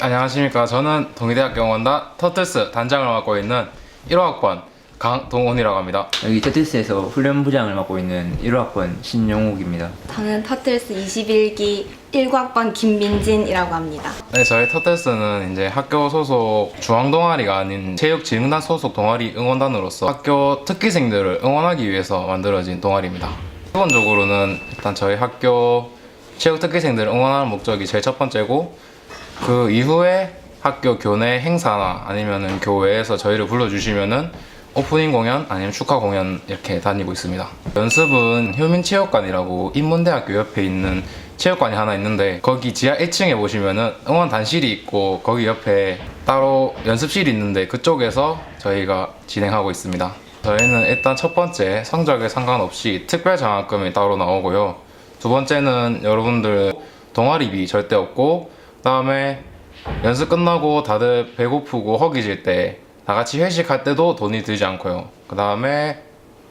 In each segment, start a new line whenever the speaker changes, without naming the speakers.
안녕하십니까. 저는 동의대학교 원다 터틀스 단장을 맡고 있는 1호학번 강동훈이라고 합니다.
여기 테트스에서 훈련부장을 맡고 있는 1호학번 신용욱입니다.
저는 터틀스 21기 1학번 김민진이라고 합니다.
네, 저희 터틀스는 이제 학교 소속 중앙 동아리가 아닌 체육진흥단 소속 동아리 응원단으로서 학교 특기생들을 응원하기 위해서 만들어진 동아리입니다. 기본적으로는 일단 저희 학교 체육 특기생들을 응원하는 목적이 제일 첫 번째고 그 이후에 학교 교내 행사나 아니면은 교회에서 저희를 불러주시면은 오프닝 공연 아니면 축하 공연 이렇게 다니고 있습니다. 연습은 효민체육관이라고 인문대학교 옆에 있는 체육관이 하나 있는데 거기 지하 1층에 보시면은 응원 단실이 있고 거기 옆에 따로 연습실이 있는데 그쪽에서 저희가 진행하고 있습니다. 저희는 일단 첫 번째 성적에 상관없이 특별 장학금이 따로 나오고요. 두 번째는 여러분들 동아리비 절대 없고 그 다음에 연습 끝나고 다들 배고프고 허기질 때 다 같이 회식할 때도 돈이 들지 않고요. 그 다음에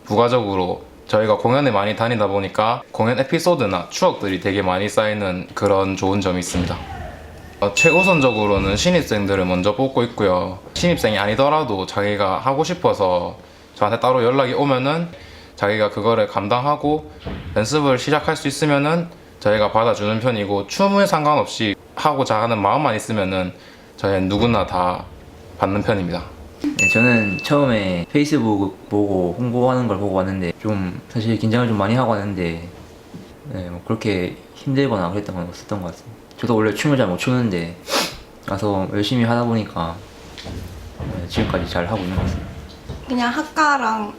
부가적으로 저희가 공연에 많이 다니다 보니까 공연 에피소드나 추억들이 되게 많이 쌓이는 그런 좋은 점이 있습니다. 어, 최우선적으로는 신입생들을 먼저 뽑고 있고요. 신입생이 아니더라도 자기가 하고 싶어서 저한테 따로 연락이 오면은 자기가 그거를 감당하고 연습을 시작할 수 있으면은 저희가 받아주는 편이고 춤에 상관없이 하고자 하는 마음만 있으면은 저희는 누구나 다 받는 편입니다.
네, 저는 처음에 페이스북 보고 홍보하는 걸 보고 왔는데 좀 사실 긴장을 좀 많이 하고 왔는데 네, 뭐 그렇게 힘들거나 그랬던 건 없었던 것 같습니다. 저도 원래 춤을 잘 못 추는데 와서 열심히 하다 보니까 네, 지금까지 잘 하고 있는 것 같습니다.
그냥 학과랑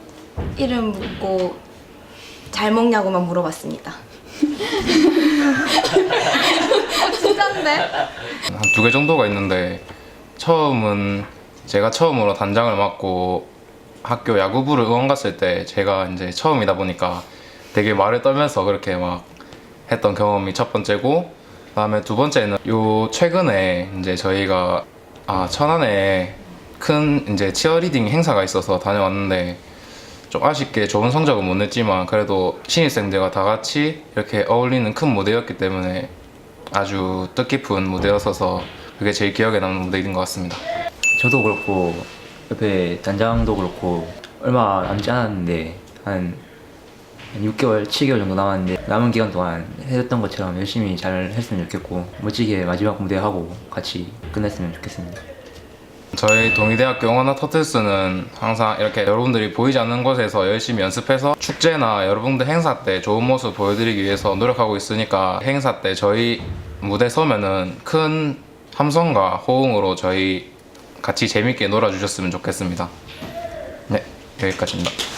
이름 묻고 잘 먹냐고만 물어봤습니다. 진짠데?
한 두 개 정도가 있는데 처음은 제가 처음으로 단장을 맡고 학교 야구부를 응원 갔을 때 제가 이제 처음이다 보니까 되게 말을 떨면서 그렇게 막 했던 경험이 첫 번째고 그다음에 두 번째는 요 최근에 이제 저희가 아 천안에 큰 이제 치어리딩 행사가 있어서 다녀왔는데 좀 아쉽게 좋은 성적은 못 냈지만 그래도 신입생들과 다 같이 이렇게 어울리는 큰 무대였기 때문에 아주 뜻깊은 무대였어서 그게 제일 기억에 남는 무대인 것 같습니다.
저도 그렇고 옆에 단장도 그렇고 얼마 남지 않았는데 한 6개월, 7개월 정도 남았는데 남은 기간 동안 해줬던 것처럼 열심히 잘 했으면 좋겠고 멋지게 마지막 무대 하고 같이 끝냈으면 좋겠습니다.
저희 동의대학교 영화나 터틀스는 항상 이렇게 여러분들이 보이지 않는 곳에서 열심히 연습해서 축제나 여러분들 행사 때 좋은 모습 보여드리기 위해서 노력하고 있으니까 행사 때 저희 무대 서면은 큰 함성과 호응으로 저희 같이 재밌게 놀아주셨으면 좋겠습니다. 네, 여기까지입니다.